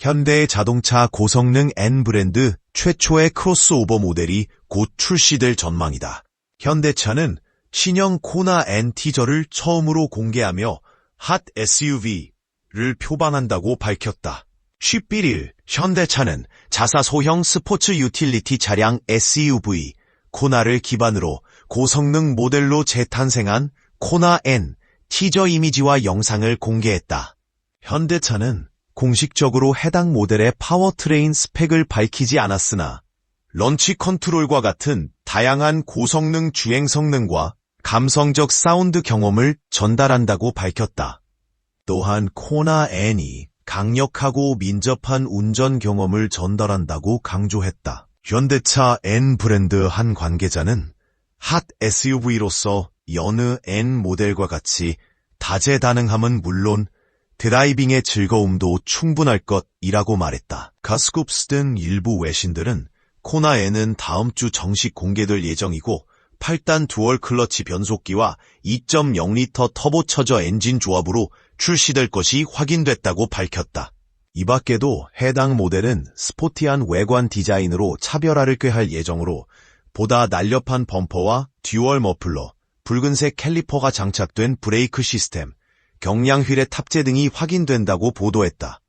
현대 자동차 고성능 N 브랜드 최초의 크로스오버 모델이 곧 출시될 전망이다. 현대차는 신형 코나 N 티저를 처음으로 공개하며 핫 SUV를 표방한다고 밝혔다. 11일 현대차는 자사 소형 스포츠 유틸리티 차량 SUV 코나를 기반으로 고성능 모델로 재탄생한 코나 N 티저 이미지와 영상을 공개했다. 현대차는 공식적으로 해당 모델의 파워트레인 스펙을 밝히지 않았으나 런치 컨트롤과 같은 다양한 고성능 주행 성능과 감성적 사운드 경험을 전달한다고 밝혔다. 또한 코나 N이 강력하고 민첩한 운전 경험을 전달한다고 강조했다. 현대차 N 브랜드 한 관계자는 핫 SUV로서 여느 N 모델과 같이 다재다능함은 물론 드라이빙의 즐거움도 충분할 것이라고 말했다. 가스쿱스 등 일부 외신들은 코나 N은 다음 주 정식 공개될 예정이고 8단 두얼 클러치 변속기와 2.0리터 터보처저 엔진 조합으로 출시될 것이 확인됐다고 밝혔다. 이 밖에도 해당 모델은 스포티한 외관 디자인으로 차별화를 꾀할 예정으로 보다 날렵한 범퍼와 듀얼 머플러, 붉은색 캘리퍼가 장착된 브레이크 시스템, 경량 휠의 탑재 등이 확인된다고 보도했다.